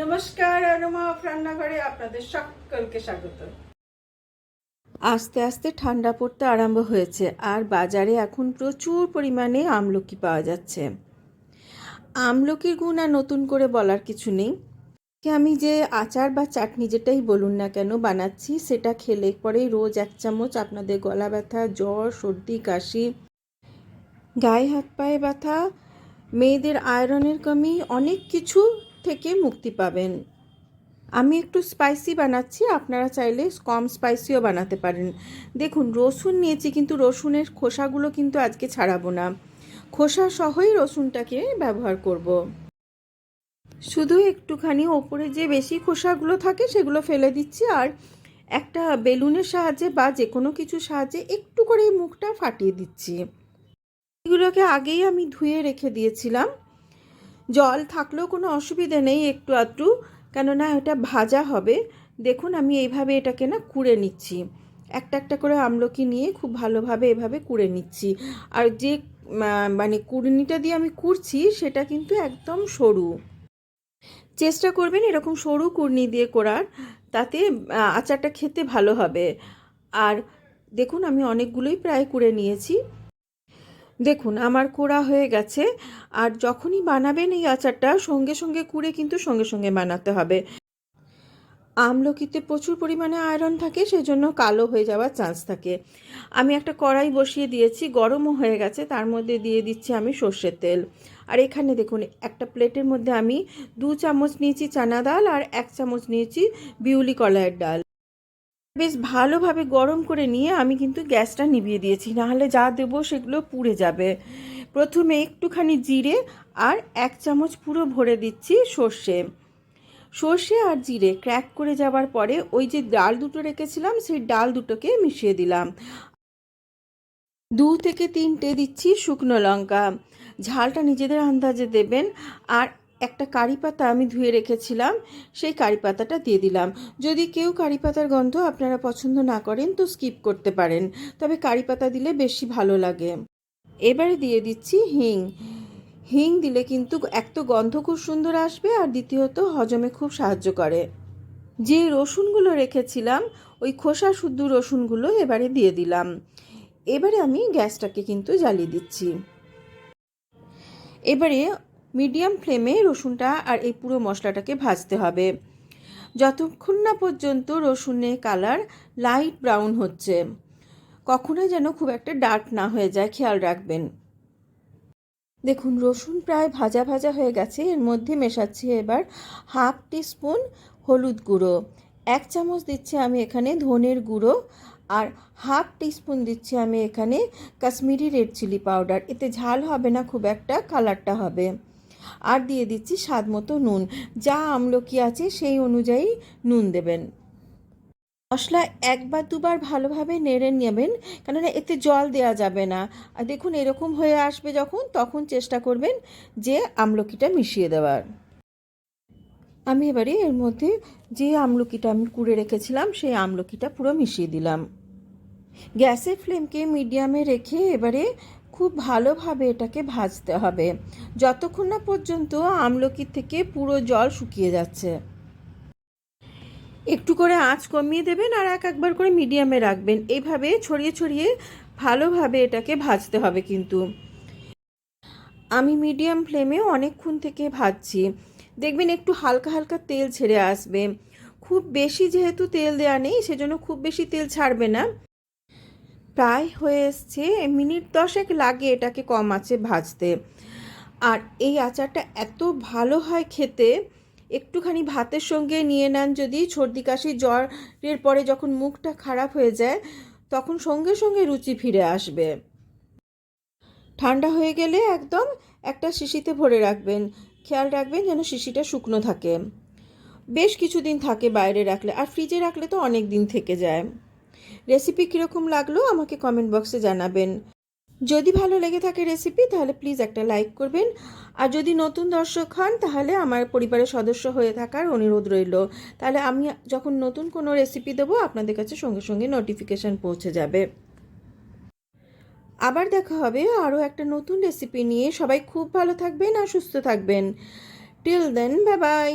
নমস্কার রান্নাঘরে আপনাদের সকলকে স্বাগত। আস্তে আস্তে ঠান্ডা পড়তে আরম্ভ হয়েছে, আর বাজারে এখন প্রচুর পরিমাণে আমলকি পাওয়া যাচ্ছে। আমলকির গুণ আর নতুন করে বলার কিছু নেই। আমি যে আচার বা চাটনি যেটাই বলুন না কেন বানাচ্ছি, সেটা খেলে পরে রোজ এক চামচ আপনাদের গলা ব্যথা, জ্বর, সর্দি, কাশি, গায়ে হাত পায়ে ব্যথা, মেয়েদের আয়রনের কমি, অনেক কিছু থেকে মুক্তি পাবেন। আমি একটু স্পাইসি বানাচ্ছি, আপনারা চাইলে কম স্পাইসিও বানাতে পারেন। দেখুন, রসুন নিয়েছি, কিন্তু রসুনের খোসাগুলো কিন্তু আজকে ছাড়াবো না। খোসা সহই রসুনটাকে ব্যবহার করব। শুধু একটুখানি ওপরে যে বেশি খোসাগুলো থাকে, সেগুলো ফেলে দিচ্ছি, আর একটা বেলুনের সাহায্যে বা যে কোনো কিছুর সাহায্যে একটু করে মুখটা ফাটিয়ে দিচ্ছি। এগুলোকে আগেই আমি ধুয়ে রেখে দিয়েছিলাম। জল থাকলেও কোনো অসুবিধা নেই একটু আধটু, কেননা এটা ভাজা হবে। দেখুন আমি এইভাবে এটাকে না কুড়ে নিচ্ছি। একটা একটা করে আমলকি নিয়ে খুব ভালোভাবে এভাবে কুড়ে নিচ্ছি। আর যে মানে কুড়নিটা দিয়ে আমি কুড়ছি সেটা কিন্তু একদম সরু। চেষ্টা করবেন এরকম সরু কুড়নি দিয়ে করার, তাতে আচারটা খেতে ভালো হবে। আর দেখুন আমি অনেকগুলোই প্রায় কুড়ে নিয়েছি। দেখুন, আমার কোড়া হয়ে গেছে। আর যখনই বানাবেন এই আচারটা, সঙ্গে সঙ্গে কুড়ে কিন্তু সঙ্গে সঙ্গে বানাতে হবে। আমলকিতে প্রচুর পরিমাণে আয়রন থাকে, সেজন্য কালো হয়ে যাওয়ার চান্স থাকে। আমি একটা কড়াই বসিয়ে দিয়েছি, গরমও হয়ে গেছে, তার মধ্যে দিয়ে দিচ্ছি আমি সর্ষের তেল। আর এখানে দেখুন, একটা প্লেটের মধ্যে আমি দু চামচ নিয়েছি চানা ডাল আর এক চামচ নিয়েছি বিউলি কলাইয়ের ডাল। বেশ ভালোভাবে গরম করে নিয়ে আমি কিন্তু গ্যাসটা নিভিয়ে দিয়েছি, নাহলে যা দেবো সেগুলো পুড়ে যাবে। প্রথমে একটুখানি জিরে আর এক চামচ পুরো ভরে দিচ্ছি সর্ষে। সর্ষে আর জিরে ক্র্যাক করে যাওয়ার পরে ওই যে ডাল দুটো রেখেছিলাম, সেই ডাল দুটোকে মিশিয়ে দিলাম। দু থেকে তিনটে দিচ্ছি শুকনো লঙ্কা। ঝালটা নিজেদের আন্দাজে দেবেন। আর একটা কারি পাতা আমি ধুয়ে রেখেছিলাম, সেই কারি পাতাটা দিয়ে দিলাম। যদি কেউ কারি পাতার গন্ধ আপনারা পছন্দ না করেন তো স্কিপ করতে পারেন, তবে কারি পাতা দিলে বেশি ভালো লাগে। এবারে দিয়ে দিচ্ছি হিং। হিং দিলে কিন্তু এক তো গন্ধ খুব সুন্দর আসবে আর দ্বিতীয়ত হজমে খুব সাহায্য করে। যে রসুনগুলো রেখেছিলাম, ওই খোসা শুদ্ধ রসুনগুলো এবারে দিয়ে দিলাম। এবারে আমি গ্যাসটাকে কিন্তু জ্বালিয়ে দিচ্ছি। এবারে মিডিয়াম ফ্লেমে রসুনটা আর এই পুরো মশলাটাকে ভাজতে হবে। যতক্ষণ না পর্যন্ত রসুনের কালার লাইট ব্রাউন হচ্ছে কখনো যেন খুব একটা ডার্ক না হয়ে যায়, খেয়াল রাখবেন। দেখুন, রসুন প্রায় ভাজা ভাজা হয়ে গেছে। এর মধ্যে মেশাচ্ছি এবার হাফ টিস্পুন হলুদ গুঁড়ো। এক চামচ দিচ্ছি আমি এখানে ধনের গুঁড়ো আর হাফ টিস্পুন দিচ্ছি আমি এখানে কাশ্মীরি রেড চিলি পাউডার। এতে ঝাল হবে না, খুব একটা কালারটা হবে। আর দিয়ে দিচ্ছি স্বাদ মতো নুন। যা আমলকি আছে সেই অনুযায়ী নুন দেবেন। মশলা একবার দুবার ভালোভাবে নেড়ে নেবেন, কেননা এতে জল দেওয়া যাবে না। আর দেখুন, এরকম হয়ে আসবে যখন, তখন চেষ্টা করবেন যে আমলকিটা মিশিয়ে দেওয়ার। আমি এবারে এর মধ্যে যে আমলকিটা আমি কুড়ে রেখেছিলাম, সেই আমলকিটা পুরো মিশিয়ে দিলাম। গ্যাসের ফ্লেমকে মিডিয়ামে রেখে এবারে খুব ভালোভাবে এটাকে ভাজতে হবে। যতক্ষণ না পর্যন্ত আমলকি থেকে পুরো জল শুকিয়ে যাচ্ছে। একটু করে আঁচ কমিয়ে দেবেন আর এক একবার করে মিডিয়ামে রাখবেন। এইভাবে ছড়িয়ে ছড়িয়ে ভালোভাবে এটাকে ভাজতে হবে কিন্তু। আমি মিডিয়াম ফ্লেমে অনেকক্ষণ থেকে ভাজছি। দেখবেন একটু হালকা হালকা তেল ছেড়ে আসবে। খুব বেশি যেহেতু তেল দেওয়া নেই, সেজন্য খুব বেশি তেল ছাড়বে না। প্রায় হয়ে এসছে, মিনিট দশেক লাগে এটাকে কম আছে ভাজতে। আর এই আচারটা এত ভালো হয় খেতে, একটুখানি ভাতের সঙ্গে নিয়ে নেন যদি, সর্দি কাশি, জ্বরের পরে যখন মুখটা খারাপ হয়ে যায়, তখন সঙ্গে সঙ্গে রুচি ফিরে আসবে। ঠান্ডা হয়ে গেলে একদম একটা শিশিতে ভরে রাখবেন। খেয়াল রাখবেন যেন শিশিটা শুকনো থাকে। বেশ কিছুদিন থাকে বাইরে রাখলে, আর ফ্রিজে রাখলে তো অনেক দিন থেকে যায়। রেসিপি কীরকম লাগল আমাকে কমেন্ট বক্সে জানাবেন। যদি ভালো লেগে থাকে রেসিপি তাহলে প্লিজ একটা লাইক করবেন। আর যদি নতুন দর্শক হন, তাহলে আমার পরিবারের সদস্য হয়ে থাকার অনুরোধ রইল। তাহলে আমি যখন নতুন কোনো রেসিপি দেবো, আপনাদের কাছে সঙ্গে সঙ্গে নোটিফিকেশান পৌঁছে যাবে। আবার দেখা হবে আরও একটা নতুন রেসিপি নিয়ে। সবাই খুব ভালো থাকবেন আর সুস্থ থাকবেন। Till then bye bye